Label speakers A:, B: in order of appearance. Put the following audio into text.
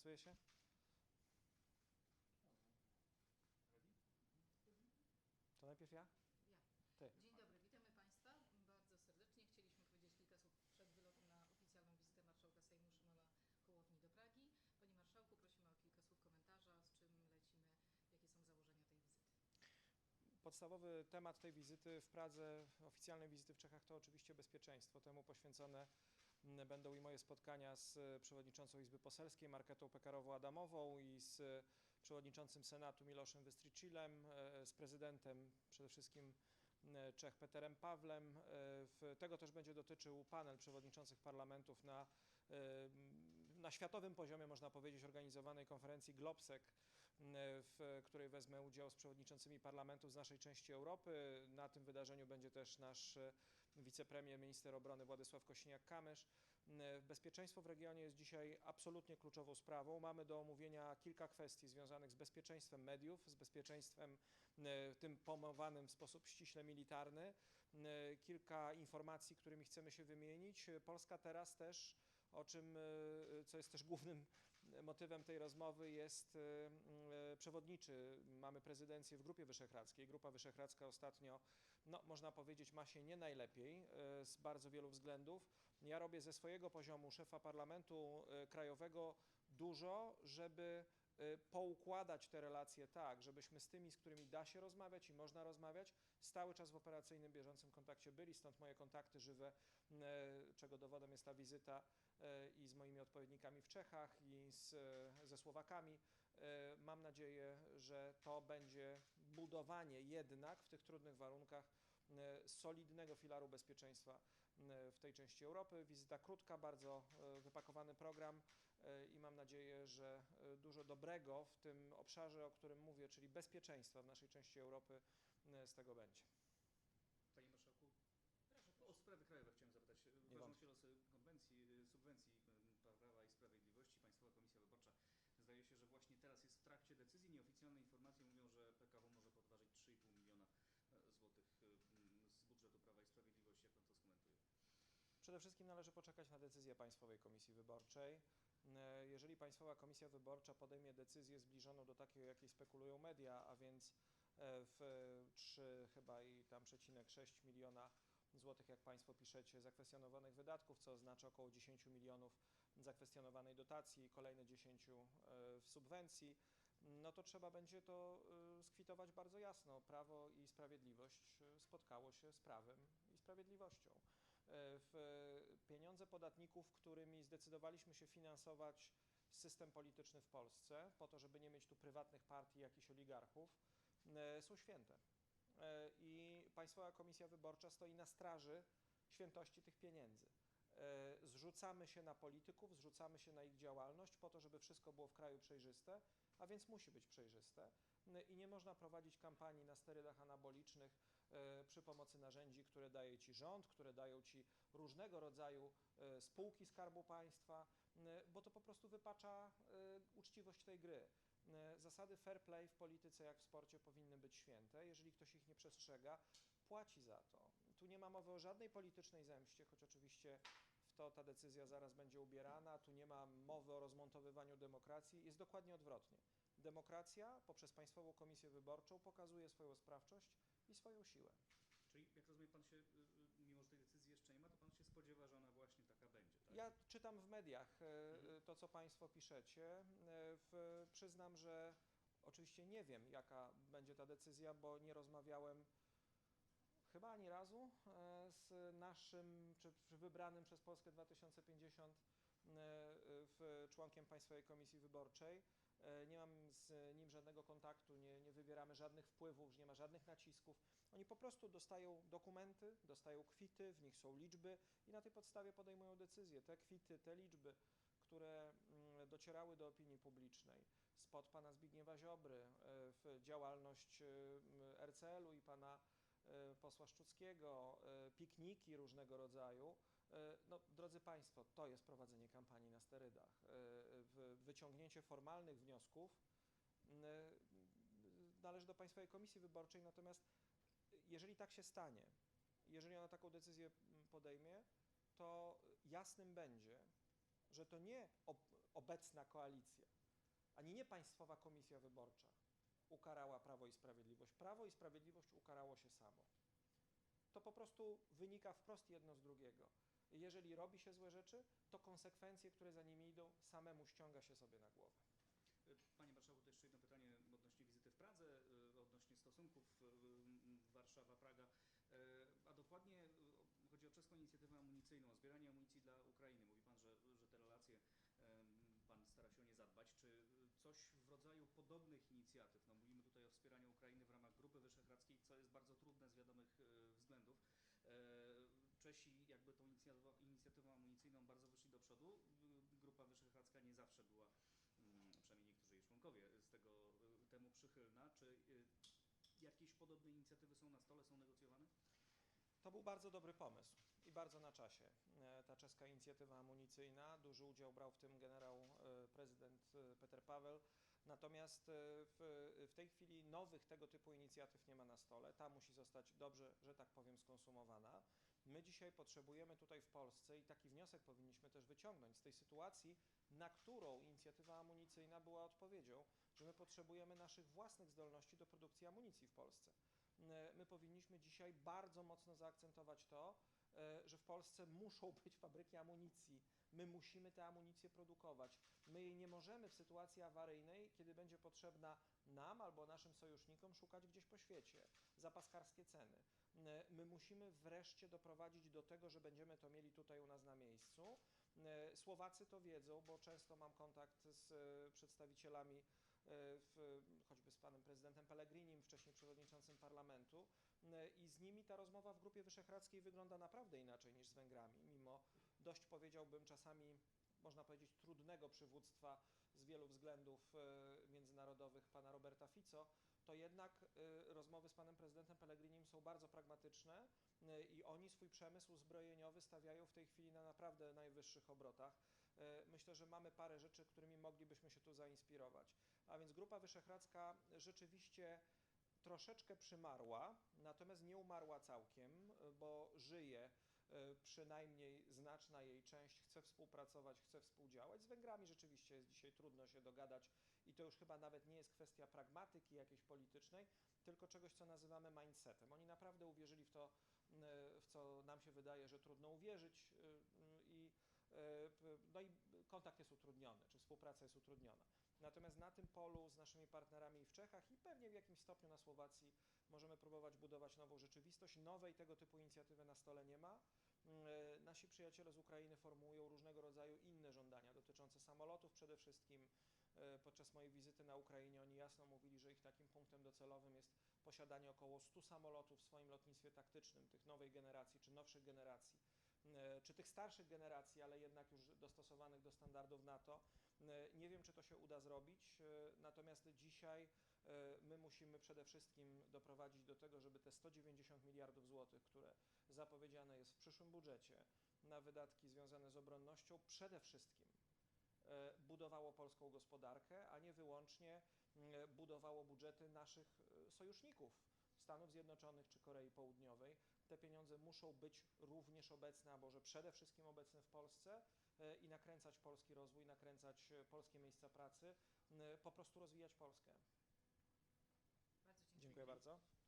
A: Interesuje się? To najpierw ja?
B: Ja.
A: Ty.
B: Dzień dobry, witamy Państwa bardzo serdecznie. Chcieliśmy powiedzieć kilka słów przed wylotem na oficjalną wizytę marszałka Sejmu Szymona Hołowni do Pragi. Panie Marszałku, prosimy o kilka słów komentarza, z czym lecimy, jakie są założenia tej wizyty.
A: Podstawowy temat tej wizyty w Pradze, oficjalnej wizyty w Czechach, to oczywiście bezpieczeństwo. Temu poświęcone będą i moje spotkania z e, przewodniczącą Izby Poselskiej Marketą Pekarową-Adamową i z e, przewodniczącym Senatu Miloszem Wystricilem, e, z prezydentem przede wszystkim Czech Peterem Pawlem. Tego też będzie dotyczył panel przewodniczących parlamentów na, na światowym poziomie, można powiedzieć, organizowanej konferencji Globsec, w której wezmę udział z przewodniczącymi parlamentów z naszej części Europy. Na tym wydarzeniu będzie też nasz wicepremier, minister obrony Władysław Kosiniak-Kamysz. M, Bezpieczeństwo w regionie jest dzisiaj absolutnie kluczową sprawą. Mamy do omówienia kilka kwestii związanych z bezpieczeństwem mediów, z bezpieczeństwem m, tym pomowanym w sposób ściśle militarny. M, Kilka informacji, którymi chcemy się wymienić. Polska teraz też o czym, e, co jest też głównym motywem tej rozmowy, jest e, e, przewodniczy. Mamy prezydencję w Grupie Wyszehradzkiej. Grupa Wyszehradzka ostatnio, no, można powiedzieć, ma się nie najlepiej e, z bardzo wielu względów. Ja robię ze swojego poziomu szefa parlamentu e, krajowego dużo, żeby e, poukładać te relacje tak, żebyśmy z tymi, z którymi da się rozmawiać i można rozmawiać, stały czas w operacyjnym, bieżącym kontakcie byli, stąd moje kontakty żywe, czego dowodem jest ta wizyta i z moimi odpowiednikami w Czechach i z, ze Słowakami. Mam nadzieję, że to będzie budowanie jednak w tych trudnych warunkach e, solidnego filaru bezpieczeństwa e, w tej części Europy. Wizyta krótka, bardzo e, wypakowany program i mam nadzieję, że dużo dobrego w tym obszarze, o którym mówię, czyli bezpieczeństwa w naszej części Europy z tego będzie.
C: Panie Marszałku, o sprawy krajowe chciałem zapytać. Ważą
A: wątpię.
C: się losy konwencji, y, subwencji y, Prawa i Sprawiedliwości. Państwowa Komisja Wyborcza zdaje się, że właśnie teraz jest w trakcie decyzji. Nieoficjalne informacje mówią, że PKW może podważyć 3,5 miliona e, złotych y, mm, z budżetu Prawa i Sprawiedliwości. Jak Pan to skomentuje?
A: Przede wszystkim należy poczekać na decyzję Państwowej Komisji Wyborczej. E, Jeżeli Państwowa Komisja Wyborcza podejmie decyzję zbliżoną do takiej, o jakiej spekulują media, a więc e, w 3 chyba i tam przecinek 6 miliona złotych, jak Państwo piszecie, zakwestionowanych wydatków, co oznacza około 10 milionów zakwestionowanej dotacji i kolejne 10 e, w subwencji, no to trzeba będzie to skwitować bardzo jasno. Prawo i sprawiedliwość spotkało się z prawem i sprawiedliwością. W pieniądze podatników, którymi zdecydowaliśmy się finansować system polityczny w Polsce, po to, żeby nie mieć tu prywatnych partii, jakichś oligarchów, e, są święte. E, I Państwowa Komisja Wyborcza stoi na straży świętości tych pieniędzy. E, Zrzucamy się na polityków, zrzucamy się na ich działalność po to, żeby wszystko było w kraju przejrzyste, a więc musi być przejrzyste. I nie można prowadzić kampanii sterydach anabolicznych e, przy pomocy narzędzi, które daje Ci rząd, które dają Ci różnego rodzaju e, spółki Skarbu Państwa, bo to po prostu wypacza e, uczciwość tej gry. Zasady fair play w polityce jak w sporcie powinny być święte. Jeżeli ktoś ich nie przestrzega, płaci za to. Tu nie ma mowy o żadnej politycznej zemście, choć oczywiście w to ta decyzja zaraz będzie ubierana. Tu nie ma mowy o rozmontowywaniu demokracji. Jest dokładnie odwrotnie. Demokracja poprzez Państwową Komisję Wyborczą pokazuje swoją sprawczość i swoją siłę.
C: Czyli jak rozumiem, Pan się, y, y, mimo że tej decyzji jeszcze nie ma, to Pan się spodziewa, że ona właśnie taka będzie, tak?
A: Ja czytam w mediach e,
C: Mhm.
A: to, co Państwo piszecie. W, przyznam, że oczywiście nie wiem, jaka będzie ta decyzja, bo nie rozmawiałem chyba ani razu z naszym, czy, wybranym przez Polskę 2050 e, w, członkiem Państwowej Komisji Wyborczej. E, Nie mam z nim żadnego kontaktu, nie, nie wybieramy żadnych wpływów, nie ma żadnych nacisków. Oni po prostu dostają dokumenty, dostają kwity, w nich są liczby i na tej podstawie podejmują decyzje. Te kwity, te liczby, które mm, docierały do opinii publicznej spod pana Zbigniewa Ziobry e, w działalność e, RCL-u i pana posła Szczuckiego, pikniki różnego rodzaju. No, drodzy Państwo, to jest prowadzenie kampanii na sterydach. E, w- Wyciągnięcie formalnych wniosków m, e, należy do Państwowej Komisji Wyborczej, natomiast jeżeli tak się stanie, jeżeli ona taką decyzję mm, podejmie, to jasnym będzie, że to nie obecna koalicja, ani nie Państwowa Komisja Wyborcza ukarała Prawo i Sprawiedliwość. Prawo i Sprawiedliwość ukarało się samo. To po prostu wynika wprost jedno z drugiego. Jeżeli robi się złe rzeczy, to konsekwencje, które za nimi idą, samemu ściąga się sobie na głowę.
C: E, Panie Marszałku, to jeszcze jedno pytanie odnośnie wizyty w Pradze, e, odnośnie stosunków e, Warszawa-Praga, a dokładnie chodzi o czeską inicjatywę amunicyjną, zbieranie amunicji dla Ukrainy. Mówi Pan, że, że te relacje Pan stara się o nie zadbać. Czy coś w rodzaju podobnych inicjatyw, no mówimy tutaj o wspieraniu Ukrainy w ramach Grupy Wyszehradzkiej, co jest bardzo trudne z wiadomych e, względów. E, Czesi jakby tą inicjatywą, inicjatywą amunicyjną bardzo wyszli do przodu. Grupa Wyszehradzka nie zawsze była mm, przynajmniej niektórzy jej członkowie, z tego y, temu przychylna. Czy y, jakieś podobne inicjatywy są na stole, są negocjowane?
A: To był bardzo dobry pomysł i bardzo na czasie. E, Ta czeska inicjatywa amunicyjna, duży udział brał w tym generał e, prezydent e, Peter Paweł. Natomiast e, w, w tej chwili nowych tego typu inicjatyw nie ma na stole. Ta musi zostać dobrze, że tak powiem, skonsumowana. My dzisiaj potrzebujemy tutaj w Polsce i taki wniosek powinniśmy też wyciągnąć z tej sytuacji, na którą inicjatywa amunicyjna była odpowiedzią, że my potrzebujemy naszych własnych zdolności do produkcji amunicji w Polsce. E, My powinniśmy dzisiaj bardzo mocno zaakcentować to, e, że w Polsce muszą być fabryki amunicji. My musimy tę amunicję produkować. My jej nie możemy w sytuacji awaryjnej, kiedy będzie potrzebna nam albo naszym sojusznikom, szukać gdzieś po świecie za paskarskie ceny. E, My musimy wreszcie doprowadzić do tego, że będziemy to mieli tutaj u nas na miejscu. E, Słowacy to wiedzą, bo często mam kontakt z e, przedstawicielami e, w, choćby z panem prezydentem Pellegrinim, wcześniej przewodniczącym parlamentu e, i z nimi ta rozmowa w Grupie Wyszehradzkiej wygląda naprawdę inaczej niż z Węgrami, mimo dość powiedziałbym czasami, można powiedzieć, trudnego przywództwa z wielu względów e, międzynarodowych pana Roberta Fico, to jednak e, rozmowy z panem prezydentem Pellegrinim są bardzo pragmatyczne i oni swój przemysł zbrojeniowy stawiają w tej chwili na naprawdę najwyższych obrotach. E, Myślę, że mamy parę rzeczy, którymi moglibyśmy się tu zainspirować. A więc Grupa Wyszehradzka rzeczywiście troszeczkę przymarła, natomiast nie umarła całkiem, e, bo żyje e, przynajmniej znaczna jej część, chce współpracować, chce współdziałać. Z Węgrami rzeczywiście jest dzisiaj trudno się dogadać i to już chyba nawet nie jest kwestia pragmatyki jakiejś politycznej, tylko czegoś, co nazywamy mindsetem. Oni naprawdę uwierzyli w to, m, w co nam się wydaje, że trudno uwierzyć i e, p- no i kontakt jest utrudniony, czy współpraca jest utrudniona. Natomiast na tym polu z naszymi partnerami w Czechach i pewnie w jakimś stopniu na Słowacji możemy próbować budować nową rzeczywistość. Nowej tego typu inicjatywy na stole nie ma. Mm, e, Nasi przyjaciele z Ukrainy formułują różnego rodzaju inne żądania dotyczące samolotów przede wszystkim. E, Podczas mojej wizyty na Ukrainie oni jasno mówili, że ich takim punktem docelowym jest posiadanie około 100 samolotów w swoim lotnictwie taktycznym, tych nowej generacji czy nowszych generacji, czy tych starszych generacji, ale jednak już dostosowanych do standardów NATO. E, Nie wiem, czy to się uda zrobić, e, natomiast dzisiaj e, my musimy przede wszystkim doprowadzić do tego, żeby te 190 miliardów złotych, które zapowiedziane jest w przyszłym budżecie na wydatki związane z obronnością, przede wszystkim e, budowało polską gospodarkę, a nie wyłącznie budowało budżety naszych e, sojuszników, Stanów Zjednoczonych czy Korei Południowej. Te pieniądze muszą być również obecne, a może przede wszystkim obecne w Polsce e, i nakręcać polski rozwój, nakręcać e, polskie miejsca pracy, po prostu rozwijać Polskę.
B: Bardzo dziękuję.
A: Dziękuję bardzo.